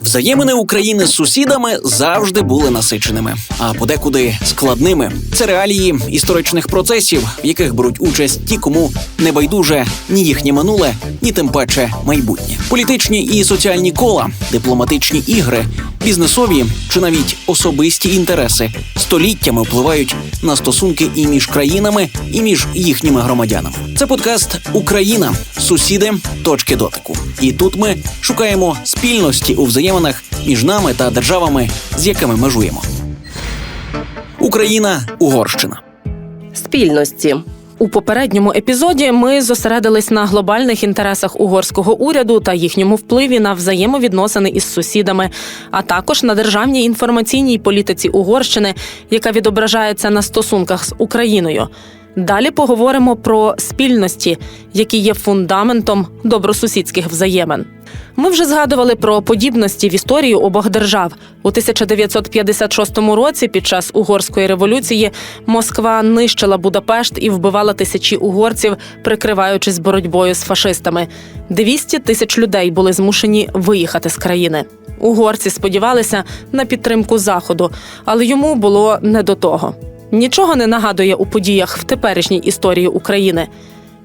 Взаємини України з сусідами завжди були насиченими, а подекуди складними. Це реалії історичних процесів, в яких беруть участь ті, кому не байдуже ні їхнє минуле, ні тим паче майбутнє. Політичні і соціальні кола, дипломатичні ігри, бізнесові чи навіть особисті інтереси століттями впливають на стосунки і між країнами, і між їхніми громадянами. Це подкаст Україна, сусіди, точки дотику. І тут ми шукаємо спільності у взаєминах між нами та державами, з якими межуємо. Україна, Угорщина. спільності. У попередньому епізоді ми зосередились на глобальних інтересах угорського уряду та їхньому впливі на взаємовідносини із сусідами, а також на державній інформаційній політиці Угорщини, яка відображається на стосунках з Україною. Далі поговоримо про спільності, які є фундаментом добросусідських взаємин. Ми вже згадували про подібності в історії обох держав. У 1956 році, під час угорської революції, Москва нищила Будапешт і вбивала тисячі угорців, прикриваючись боротьбою з фашистами. 200 тисяч людей були змушені виїхати з країни. Угорці сподівалися на підтримку заходу, але йому було не до того. Нічого не нагадує у подіях в теперішній історії України.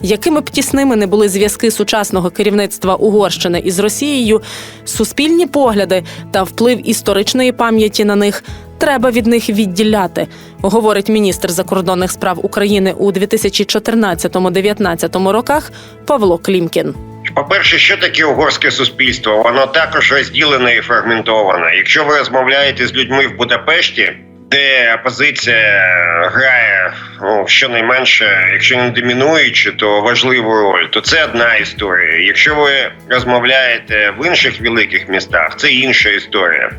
Якими б тісними не були зв'язки сучасного керівництва Угорщини із Росією, суспільні погляди та вплив історичної пам'яті на них треба від них відділяти, говорить міністр закордонних справ України у 2014-2019 роках Павло Клімкін. По-перше, що таке угорське суспільство? Воно також розділене і фрагментоване. Якщо ви розмовляєте з людьми в Будапешті, де опозиція грає ну, щонайменше, якщо не домінуючи, то важливу роль, то це одна історія. Якщо ви розмовляєте в інших великих містах, це інша історія.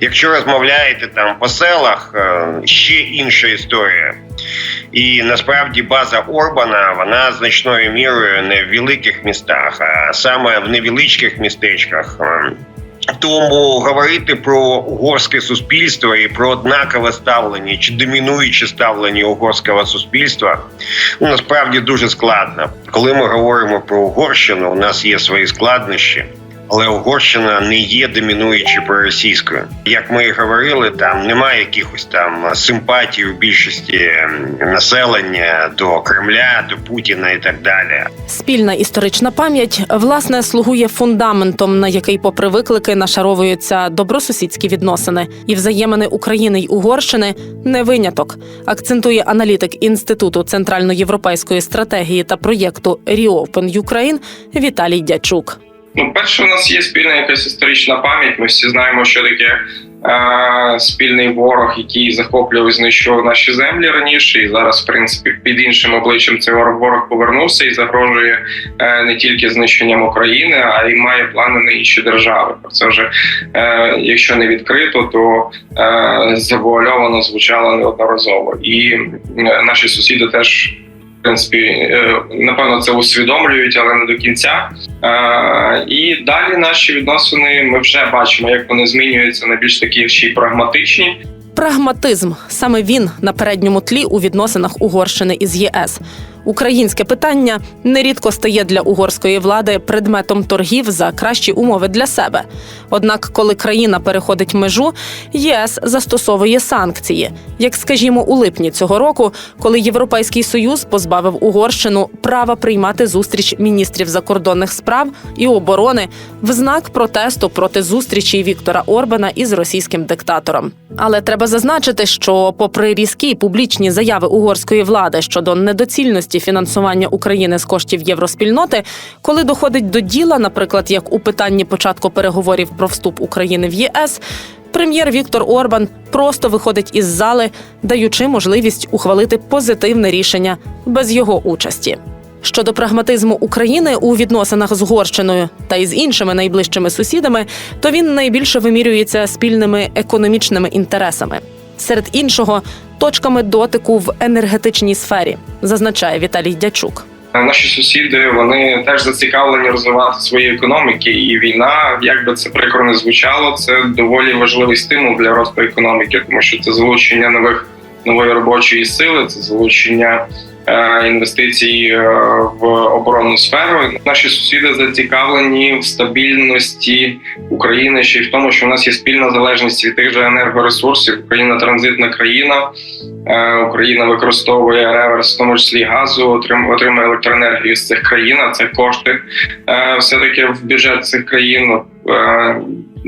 Якщо розмовляєте там по селах, е, ще інша історія. І насправді база Орбана вона значною мірою не в великих містах, а саме в невеличких містечках. Тому говорити про угорське суспільство і про однакове ставлення чи домінуюче ставлення угорського суспільства ну, насправді дуже складно. Коли ми говоримо про Угорщину, у нас є свої складнощі. Але Угорщина не є домінуючою проросійською. Як ми і говорили, там немає якихось там симпатій у більшості ем, населення до Кремля, до Путіна і так далі. Спільна історична пам'ять власне слугує фундаментом, на який, попри виклики, нашаровуються добросусідські відносини, і взаємини України й Угорщини не виняток. Акцентує аналітик інституту центральноєвропейської стратегії та проєкту Reopen Ukraine Віталій Дячук. Ну, перше, у нас є спільна якась історична пам'ять. Ми всі знаємо, що таке е, спільний ворог, який захоплював і знищував наші землі раніше, і зараз, в принципі, під іншим обличчям цей ворог повернувся і загрожує е, не тільки знищенням України, а й має плани на інші держави. Про це вже е, якщо не відкрито, то е, завуальовано звучало неодноразово. І е, наші сусіди теж. Принципі, е, напевно, це усвідомлюють, але не до кінця. Е, І далі наші відносини ми вже бачимо, як вони змінюються на більш такі ще й прагматичні. Прагматизм саме він на передньому тлі у відносинах Угорщини із ЄС. Українське питання нерідко стає для угорської влади предметом торгів за кращі умови для себе. Однак, коли країна переходить межу, ЄС застосовує санкції, як скажімо, у липні цього року, коли Європейський союз позбавив Угорщину права приймати зустріч міністрів закордонних справ і оборони в знак протесту проти зустрічі Віктора Орбана із російським диктатором. Але треба зазначити, що, попри різкі публічні заяви угорської влади щодо недоцільності фінансування України з коштів євроспільноти, коли доходить до діла, наприклад, як у питанні початку переговорів про вступ України в ЄС. Прем'єр Віктор Орбан просто виходить із зали, даючи можливість ухвалити позитивне рішення без його участі. Щодо прагматизму України у відносинах з Угорщиною та із іншими найближчими сусідами, то він найбільше вимірюється спільними економічними інтересами. Серед іншого, точками дотику в енергетичній сфері, зазначає Віталій Дячук. Наші сусіди вони теж зацікавлені розвивати свої економіки, і війна, як би це прикро не звучало, це доволі важливий стимул для росту економіки, тому що це залучення нових нової робочої сили, це залучення е, інвестицій е, в оборонну сферу. Наші сусіди зацікавлені в стабільності України ще й в тому, що в нас є спільна залежність від тих же енергоресурсів. Україна транзитна країна. Е, Україна використовує реверс, в тому числі газу, отрим- отримує електроенергію з цих країн. А це кошти все таки в бюджет цих країн.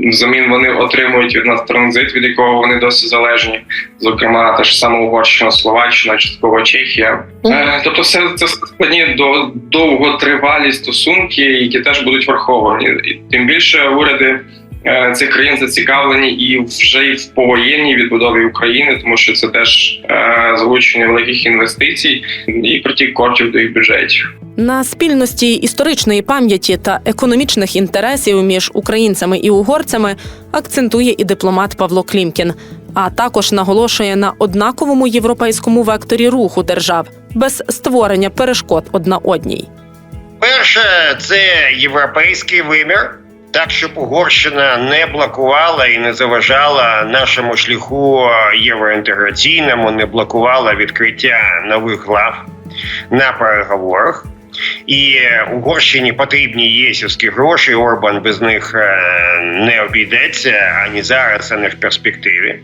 Взамін вони отримують від нас транзит, від якого вони досі залежні, зокрема, та ж сама Угорщина, Словаччина, частково Чехія. Е, Тобто, все це складні до довготривалі стосунки, які теж будуть враховані. І тим більше уряди е, цих країн зацікавлені і вже й в повоєнній відбудові України, тому що це теж е, залучення великих інвестицій і притік коштів до їх бюджетів. На спільності історичної пам'яті та економічних інтересів між українцями і угорцями акцентує і дипломат Павло Клімкін, а також наголошує на однаковому європейському векторі руху держав без створення перешкод одна одній. Перше, це європейський вимір. Так, щоб Угорщина не блокувала і не заважала нашому шляху євроінтеграційному, не блокувала відкриття нових глав на переговорах. І Угорщині потрібні єсівські гроші. Орбан без них е, не обійдеться ані зараз, ані в перспективі.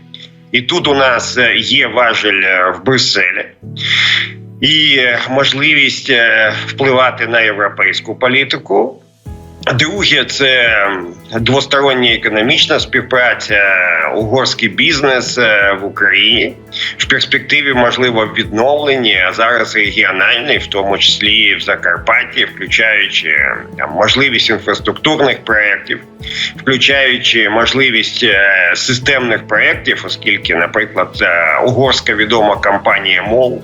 І тут у нас е, є важель е, в Брюсселі і можливість впливати на європейську політику. Друге, це двостороння економічна співпраця, угорський бізнес е, в Україні. В перспективі можливо відновлення, а зараз регіональний, в тому числі в Закарпатті, включаючи е, там можливість інфраструктурних проєктів, включаючи можливість е, системних проєктів, оскільки, наприклад, е, угорська відома компанія МОЛ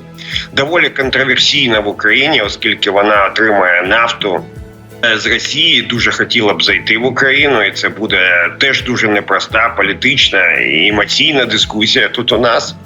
доволі контроверсійна в Україні, оскільки вона отримує нафту е, з Росії дуже хотіла б зайти в Україну, і це буде теж дуже непроста політична і емоційна дискусія тут у нас.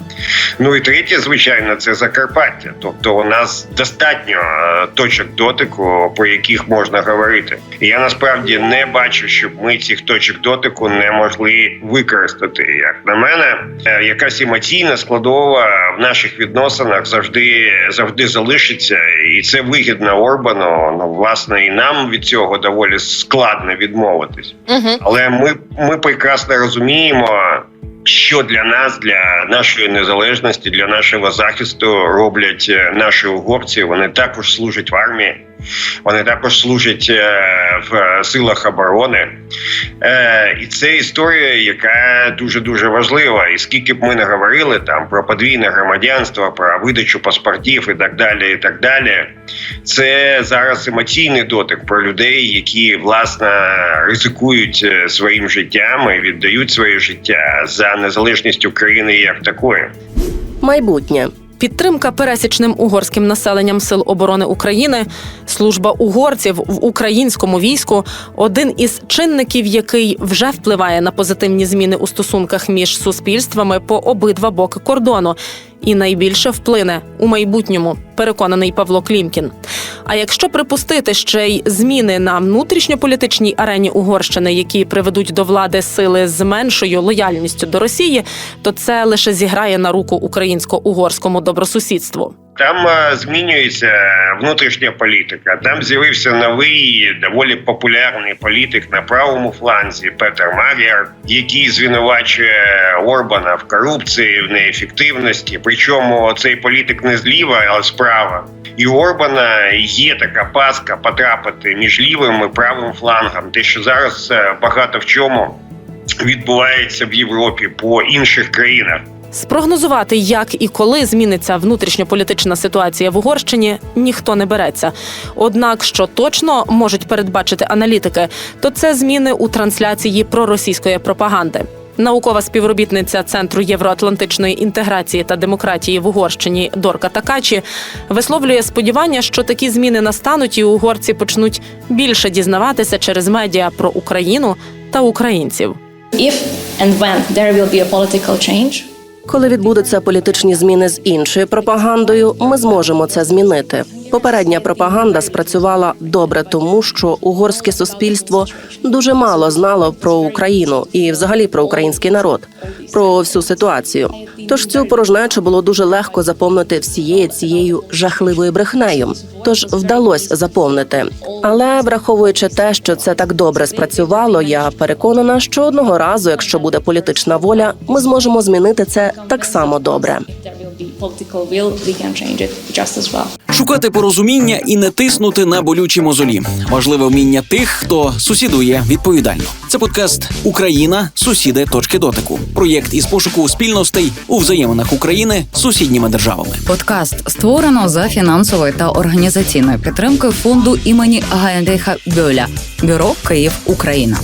Ну і третє, звичайно, це Закарпаття. Тобто, у нас достатньо е, точок дотику, про яких можна говорити. Я насправді не бачу, щоб ми цих точок дотику не могли використати. Як на мене, е, якась емоційна складова в наших відносинах завжди завжди залишиться, і це вигідно Орбану. Ну власне, і нам від цього доволі складно відмовитись. Але ми, ми прекрасно розуміємо, що для нас, для нашої незалежності, для нашого захисту роблять е, наші угорці. Вони також служать в армії, вони також служать е, в силах оборони. Е, І це історія, яка дуже дуже важлива. І скільки б ми не говорили там про подвійне громадянство, про видачу паспортів і так далі, і так далі. Це зараз емоційний дотик про людей, які власне ризикують е, своїм життям і віддають своє життя за незалежність України як такої. Майбутнє. Підтримка пересічним угорським населенням сил оборони України, служба угорців в українському війську один із чинників, який вже впливає на позитивні зміни у стосунках між суспільствами по обидва боки кордону, і найбільше вплине у майбутньому, переконаний Павло Клімкін. А якщо припустити ще й зміни на внутрішньополітичній арені Угорщини, які приведуть до влади сили з меншою лояльністю до Росії, то це лише зіграє на руку українсько-угорському добросусідству. Там е, змінюється внутрішня політика. Там з'явився новий доволі популярний політик на правому фланзі Петер Магіар, який звинувачує Орбана в корупції, в неефективності. Причому цей політик не зліва, а справа. І у Орбана є така паска потрапити між лівим і правим флангом. Те, що зараз е, багато в чому відбувається в Європі по інших країнах. Спрогнозувати, як і коли зміниться внутрішньополітична ситуація в Угорщині, ніхто не береться. Однак, що точно можуть передбачити аналітики, то це зміни у трансляції проросійської пропаганди. Наукова співробітниця Центру євроатлантичної інтеграції та демократії в Угорщині Дорка Такачі висловлює сподівання, що такі зміни настануть, і угорці почнуть більше дізнаватися через медіа про Україну та українців. If and when there will be a political change, Коли відбудуться політичні зміни з іншою пропагандою, ми зможемо це змінити. Попередня пропаганда спрацювала добре, тому що угорське суспільство дуже мало знало про Україну і, взагалі, про український народ, про всю ситуацію. Тож цю порожнечу було дуже легко заповнити всією цією жахливою брехнею. Тож вдалося заповнити. Але враховуючи те, що це так добре спрацювало, я переконана, що одного разу, якщо буде політична воля, ми зможемо змінити це так само добре. Will political will, we can change it just as well. Шукати порозуміння і не тиснути на болючі мозолі. Важливе вміння тих, хто сусідує відповідально. Це подкаст Україна, сусіди точки дотику. Проєкт із пошуку спільностей у взаєминах України з сусідніми державами. Подкаст створено за фінансової та організаційної підтримки фонду імені Гайнріха Бьоля, бюро Київ Україна.